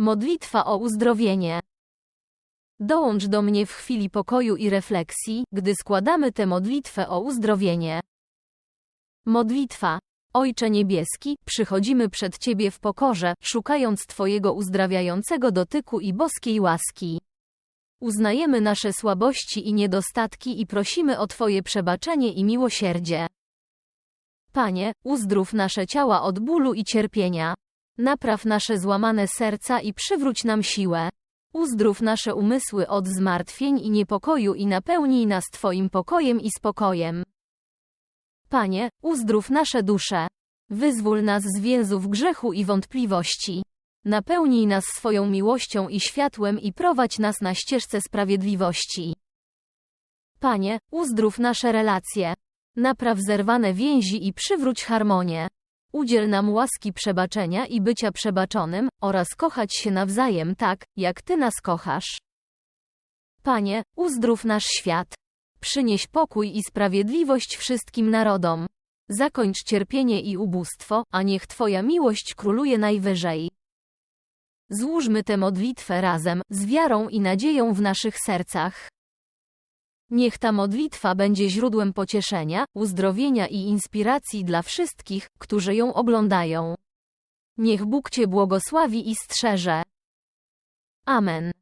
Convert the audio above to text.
Modlitwa o uzdrowienie. Dołącz do mnie w chwili pokoju i refleksji, gdy składamy tę modlitwę o uzdrowienie. Modlitwa. Ojcze Niebieski, przychodzimy przed Ciebie w pokorze, szukając Twojego uzdrawiającego dotyku i boskiej łaski. Uznajemy nasze słabości i niedostatki i prosimy o Twoje przebaczenie i miłosierdzie. Panie, uzdrów nasze ciała od bólu i cierpienia. Napraw nasze złamane serca i przywróć nam siłę. Uzdrów nasze umysły od zmartwień i niepokoju i napełnij nas Twoim pokojem i spokojem. Panie, uzdrów nasze dusze. Wyzwól nas z więzów grzechu i wątpliwości. Napełnij nas swoją miłością i światłem i prowadź nas na ścieżce sprawiedliwości. Panie, uzdrów nasze relacje. Napraw zerwane więzi i przywróć harmonię. Udziel nam łaski przebaczenia i bycia przebaczonym, oraz kochać się nawzajem tak, jak Ty nas kochasz. Panie, uzdrów nasz świat. Przynieś pokój i sprawiedliwość wszystkim narodom. Zakończ cierpienie i ubóstwo, a niech Twoja miłość króluje najwyżej. Złóżmy tę modlitwę razem, z wiarą i nadzieją w naszych sercach. Niech ta modlitwa będzie źródłem pocieszenia, uzdrowienia i inspiracji dla wszystkich, którzy ją oglądają. Niech Bóg Cię błogosławi i strzeże. Amen.